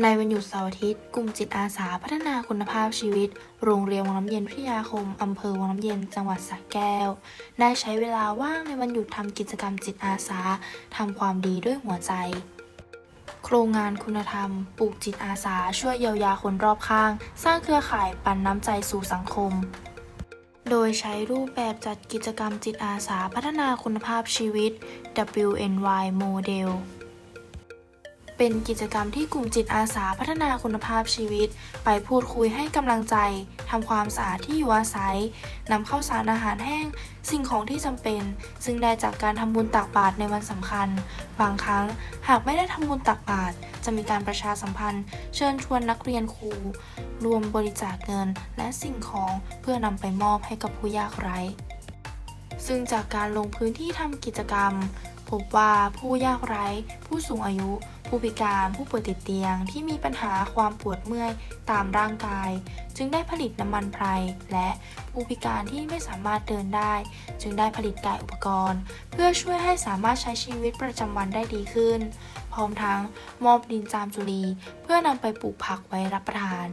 ในวันหยุดเสาร์อาทิตย์ กลุ่มจิตอาสาพัฒนาคุณภาพชีวิต โรงเรียนวังน้ำเย็นพิทยาคม อำเภอวังน้ำเย็น จังหวัดสระแก้ว ได้ใช้เวลาว่างในวันหยุดทำกิจกรรมจิตอาสาทำความดีด้วยหัวใจ โครงงานคุณธรรม ปลูกจิตอาสา ช่วยเยียวยาคนรอบข้าง สร้างเครือข่ายปันน้ำใจสู่สังคม โดยใช้รูปแบบจัดกิจกรรมจิตอาสาพัฒนาคุณภาพชีวิต WNY Model เป็นกิจกรรมที่กลุ่มจิตอาสาพัฒนาคุณภาพชีวิต ไปพูดคุยให้กำลังใจทำความสะอาดที่อยู่อาศัยนำข้าวสารอาหารแห้ง สิ่งของที่จำเป็น ซึ่งได้จากการทำบุญตักบาตรในวันสำคัญ บางครั้งหากไม่ได้ทำบุญตักบาตรจะมีการประชาสัมพันธ์ เชิญชวนนักเรียนครู รวมบริจาคเงินและสิ่งของเพื่อนำไปมอบให้กับผู้ยากไร้ซึ่งจากการลงพื้นที่ทำกิจกรรม พบว่าผู้ยากไร้ ผู้สูงอายุ ผู้พิการ ผู้ป่วยติดเตียง ที่มีปัญหาความปวดเมื่อยตามร่างกาย จึงได้ผลิตน้ำมันไพรและผู้พิการที่ไม่สามารถเดินได้ จึงได้ผลิตกายอุปกรณ์ เพื่อช่วยให้สามารถใช้ชีวิตประจำวันได้ดีขึ้น พร้อมทั้งมอบดินจามจุลี เพื่อนำไปปลูกผักไว้รับประทาน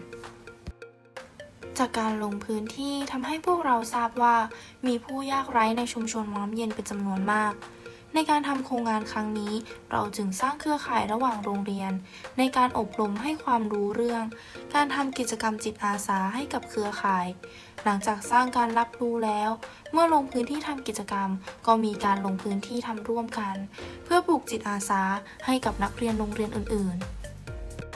จากการลงพื้นที่ทำให้พวกเราทราบว่า มีผู้ยากไร้ในชุมชนวังน้ำเย็นเป็นจำนวนมาก ในการทำโครงงานครั้งนี้ เราจึงสร้างเครือข่ายระหว่างโรงเรียน ในการอบรมให้ความรู้เรื่อง การทำกิจกรรมจิตอาสาให้กับเครือข่าย หลังจากสร้างการรับรู้แล้ว เมื่อลงพื้นที่ทำกิจกรรม ก็มีการลงพื้นที่ทำร่วมกัน เพื่อปลูกจิตอาสาให้กับนักเรียนโรงเรียนอื่น ๆ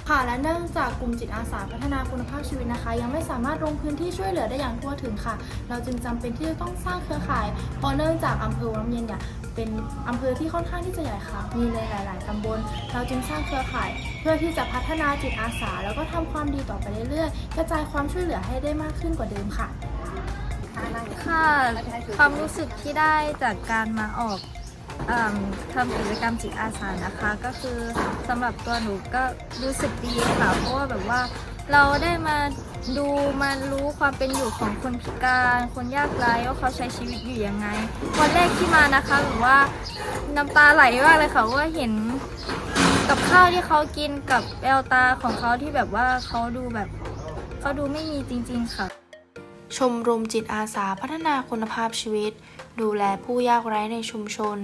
ค่ะและเนื่องจากกลุ่มจิตอาสาพัฒนาคุณภาพชีวิตนะคะ ยังไม่สามารถลงพื้นที่ช่วยเหลือได้อย่างทั่วถึงค่ะ เราจึงจำเป็นที่จะต้องสร้างเครือข่ายเพราะเนื่องจากอำเภอวังเย็นเนี่ยเป็นอำเภอที่ค่อนข้างที่จะใหญ่ค่ะ มีในหลาย ๆ ตำบล เราจึงสร้างเครือข่าย เพื่อที่จะพัฒนาจิตอาสา แล้วก็ทำความดีต่อไปเรื่อย ๆ กระจายความช่วยเหลือให้ได้มากขึ้นกว่าเดิมค่ะ ค่ะ ความรู้สึกที่ได้จากการมาออก ทำกิจกรรมจิตอาสานะคะ ก็คือสำหรับตัวหนูก็รู้สึกดีค่ะ เพราะว่าแบบว่าเราได้มาดูมารู้ความเป็นอยู่ของคนพิการ คนยากไร้ว่าเขาใช้ชีวิตอยู่ยังไงวันแรกที่มานะคะแบบว่าน้ำตาไหลมากเลยค่ะว่าเห็นกับข้าวที่เขากินกับแววตาของเขาที่แบบว่าเขาดูแบบเขาดูไม่มีจริง ๆ ค่ะ ชมรมจิตอาสาพัฒนาคุณภาพชีวิต ดูแลผู้ยากไร้ในชุมชน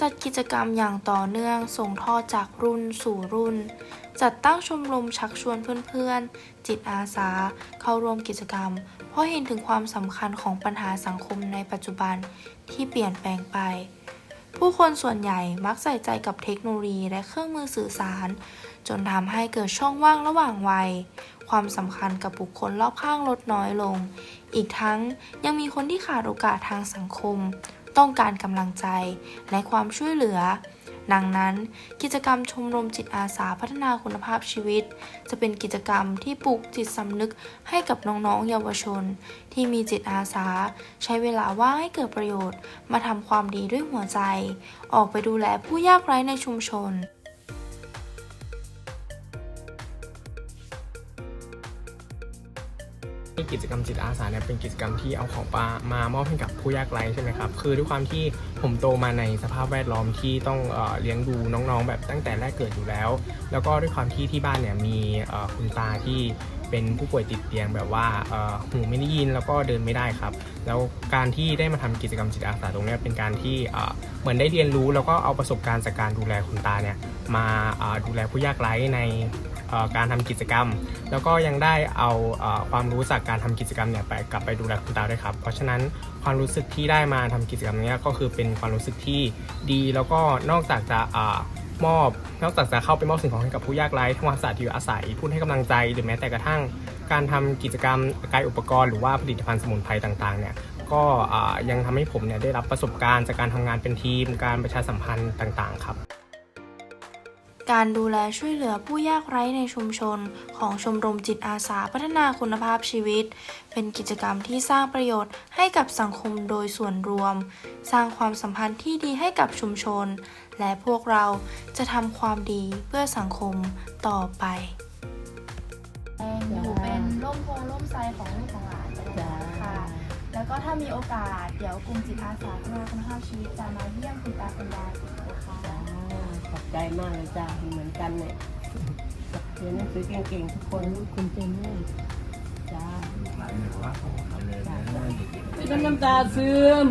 จัดกิจกรรมอย่างต่อเนื่อง ส่งทอดจากรุ่นสู่รุ่น จัดตั้งชมรมชักชวนเพื่อนๆ จิตอาสาเข้าร่วมกิจกรรม เพราะเห็นถึงความสำคัญของปัญหาสังคมในปัจจุบันที่เปลี่ยนแปลงไป ผู้คนส่วนใหญ่มักใส่ใจกับเทคโนโลยีและเครื่องมือสื่อสาร จนทำให้เกิดช่องว่างระหว่างวัย ความสำคัญกับบุคคลรอบข้างลดน้อยลง อีกทั้งยังมีคนที่ขาดโอกาสทางสังคม ต้องการกำลังใจและความช่วยเหลือ ดังนั้น กิจกรรมชมรมจิตอาสาพัฒนาคุณภาพชีวิต จะเป็นกิจกรรมที่ปลูกจิตสำนึกให้กับน้องๆเยาวชน ที่มีจิตอาสา ใช้เวลาว่างให้เกิดประโยชน์ มาทำความดีด้วยหัวใจ ออกไปดูแลผู้ยากไร้ในชุมชน กิจกรรมจิตอาสาเนี่ยเป็นกิจกรรมที่เอาของปลามามอบให้กับผู้ยากไร้ใช่ไหมครับคือด้วยความที่ผมโตมาในสภาพแวดล้อมที่ต้องเอ่อเลี้ยงดูน้องๆ แบบตั้งแต่แรกเกิดอยู่แล้ว แล้วก็ด้วยความที่ที่บ้านเนี่ยมีเอ่อคุณตาที่เป็นผู้ป่วยติดเตียงแบบว่าเอ่อหูไม่ได้ยินแล้วก็เดินไม่ได้ครับ แล้วการที่ได้มาทำกิจกรรมจิตอาสาตรงเนี้ยเป็นการที่เอ่อเหมือนได้เรียนรู้แล้วก็เอาประสบการณ์จากการดูแลคุณตาเนี่ยมาเอ่อดูแลผู้ยากไร้ใน การทำกิจกรรม แล้วก็ยังได้เอาความรู้จากการทำกิจกรรมเนี่ยไปกลับไปดูแลคุณตาด้วยครับ เพราะฉะนั้นความรู้สึกที่ได้มาทำกิจกรรมเนี้ยก็คือเป็นความรู้สึกที่ดี แล้วก็นอกจากจะมอบนอกจากจะเข้าไปมอบสิ่งของให้กับผู้ยากไร้ทำความสะอาดที่อยู่อาศัยพูดให้กำลังใจ หรือแม้แต่กระทั่งการทำกิจกรรมกายอุปกรณ์หรือว่าผลิตภัณฑ์สมุนไพรต่างๆเนี่ยก็ยังทำให้ผมเนี่ยได้รับประสบการณ์จากการทำงานเป็นทีม การประชาสัมพันธ์ต่างๆ ครับ การดูแลช่วยเหลือผู้ยากไร้ในชุมชน ของชมรมจิตอาสาพัฒนาคุณภาพชีวิต เป็นกิจกรรมที่สร้างประโยชน์ให้กับสังคมโดยส่วนรวม สร้างความสัมพันธ์ที่ดีให้กับชุมชน และพวกเราจะทำความดีเพื่อสังคมต่อไปอยู่เป็นร่มโพร่มไทรของลูกของหลานไปเลยค่ะ แล้วก็ถ้ามีโอกาสเดี๋ยวกลุ่มจิตอาสาพัฒนาคุณภาพชีวิตจะมาเยี่ยมคุณตาคุณยาย ใจมากเลยจ้าเหมือนกันเนี่ยเรียนหนังสือเก่งๆทุกคนคุณเจนนี่จ้าจ้าน้ำตาซึม